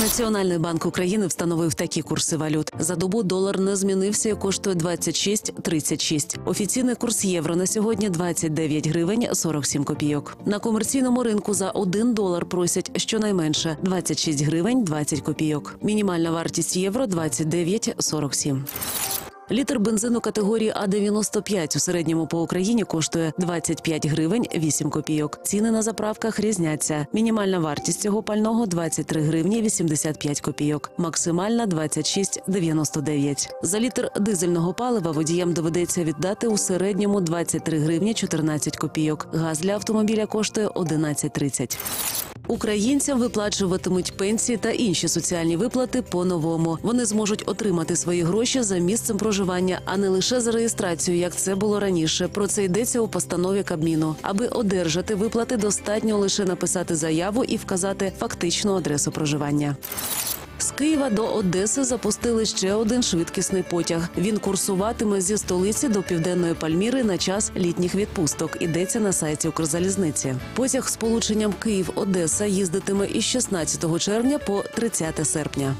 Національний банк України встановив такі курси валют. За добу долар не змінився і коштує 26,36. Офіційний курс євро на сьогодні 29 гривень 47 копійок. На комерційному ринку за 1 долар просять щонайменше 26 гривень 20 копійок. Мінімальна вартість євро 29,47. Літр бензину категорії А95 у середньому по Україні коштує 25 гривень 8 копійок. Ціни на заправках різняться. Мінімальна вартість цього пального 23 гривні 85 копійок, максимальна 26,99. За літр дизельного палива водіям доведеться віддати у середньому 23 гривні 14 копійок. Газ для автомобіля коштує 11,30. Українцям виплачуватимуть пенсії та інші соціальні виплати по-новому. Вони зможуть отримати свої гроші за місцем проживання, а не лише за реєстрацію, як це було раніше. Про це йдеться у постанові Кабміну. Аби одержати виплати, достатньо лише написати заяву і вказати фактичну адресу проживання. Києва до Одеси запустили ще один швидкісний потяг. Він курсуватиме зі столиці до південної Пальміри на час літніх відпусток. Ідеться на сайті Укрзалізниці. Потяг з полученням Київ-Одеса їздитиме із 16 червня по 30 серпня.